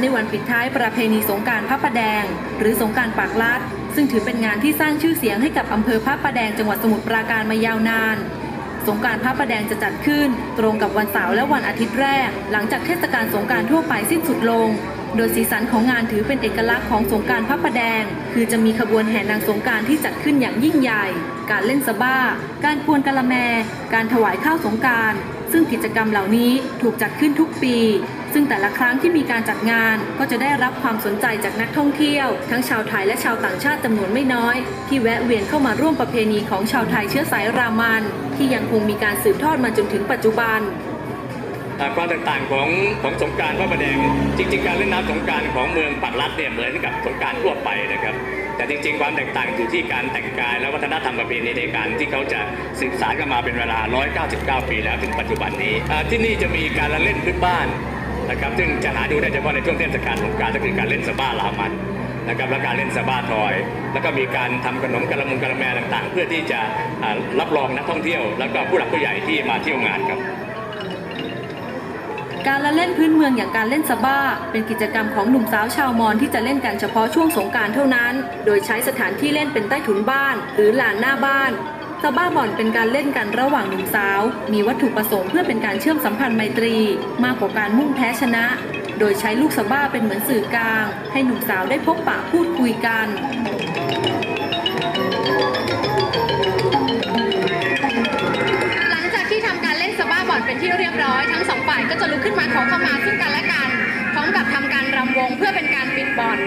ในวันปิดท้ายประเพณีสงการพระประแดง หรือสงการปากลัดซึ่งถือเป็นงานที่สร้างชื่อเสียงให้กับอำเภอพระประแดงจังหวัดสมุทรปราการมายาวนาน สงการพระประแดงจะจัดขึ้น ตรงกับวันเสาร์และวันอาทิตย์แรก หลังจากเทศกาลสงการทั่วไปสิ้นสุดลง โดยสีสันของงานถือเป็นเอกลักษณ์ของสงการพระประแดง คือจะมีขบวนแห่นางสงการที่จัดขึ้นอย่างยิ่งใหญ่ การเล่นสะบ้า การกวนกะละแม การถวายข้าวสงการ ซึ่งกิจกรรมเหล่านี้ถูกจัดขึ้นทุกปี ซึ่งแต่ละครั้งที่มีการจัดงานก็จะได้รับความสนใจจากนักท่องเที่ยว ทั้งชาวไทยและชาวต่างชาติจำนวนไม่น้อย ที่แวะเวียนเข้ามาร่วมประเพณีของชาวไทยเชื้อสายรามัน ที่ยังคงมีการสืบทอดมาจนถึงปัจจุบันความแตกต่างของของสงการพระประแดงจริง ๆ การเล่นน้ำสงการของเมืองปักลัดเนี่ยเหมือนกับสงการทั่วไปนะครับ แต่จริง ๆ ความแตกต่างอยู่ที่การแต่งกาย และวัฒนธรรมประเพณีในการที่เขาจะสืบสานกันมาเป็นเวลา 199 ปีแล้วถึงปัจจุบันนี้ที่นี่จะมีการละเล่นพื้นบ้าน นะครับซึ่งจะหาดูได้เฉพาะในช่วงเทศกาลสงการก็คือการเล่นสะบ้าลามันนะครับและการเล่นสะบ้าทอย แล้วก็มีการทำขนมกะละมุงกะละแมต่างๆ เพื่อที่จะรับรองนักท่องเที่ยว แล้วก็ผู้หลักผู้ใหญ่ที่มาเที่ยวงานครับการละเล่นพื้นเมืองอย่างการเล่นสะบ้า เป็นกิจกรรมของหนุ่มสาวชาวมอญที่จะเล่นกันเฉพาะช่วงสงการเท่านั้น โดยใช้สถานที่เล่นเป็นใต้ถุนบ้าน หรือลานหน้าบ้าน สะบ้าบอนเป็นการเล่นกันระหว่างหนุ่มสาว มีวัตถุประสงค์เพื่อเป็นการเชื่อมสัมพันธ์ไมตรี มากกว่าการมุ่งแพ้ชนะ โดยใช้ลูกสบ้าเป็นเหมือนสื่อกลาง ให้หนุ่มสาวได้พบปะพูดคุยกันหลังจากที่ทำการเล่นสบ้าบอลเป็นที่เรียบร้อยทั้งสองฝ่ายก็จะลุกขึ้นมาขอเข้ามาซึ่งกันและกัน พร้อมกับทำการรำวงเพื่อเป็นการปิดบอล